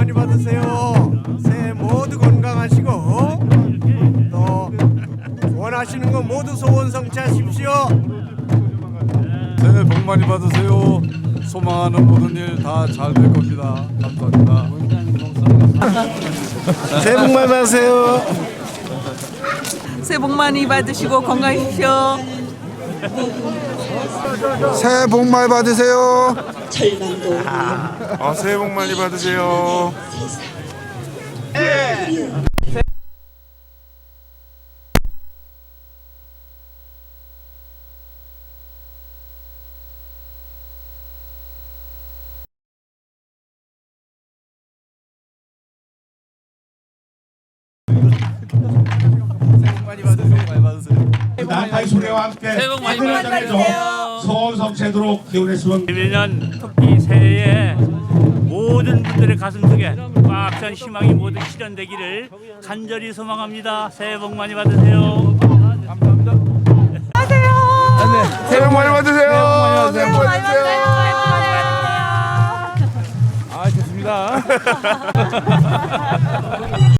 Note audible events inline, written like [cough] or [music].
많이 받으세요. 새해 모두 건강하시고 또 원하시는 거 모두 소원 성취하십시오. 새해 복 많이 받으세요. 소망하는 모든 일 다 잘 될 겁니다. 감사합니다. [laughs] 새해 복 많이 받으세요. 새해 복 많이 받으시고 건강하십시오. 새해 복 많이 받으세요. 아, 새해 복 많이 받으세요. 나타의 소리와 함께 새해 복 많이 받으세요. 소원 성취하도록 기원했으면 내년 토끼 새해에 모든 분들의 가슴 속에 꽉 찬 희망이 모두 실현되기를 간절히 소망합니다. 새해 복 많이 받으세요. 새해 복 많이 받으세요. 새해 복 많이 받으세요. 아 좋습니다. [laughs]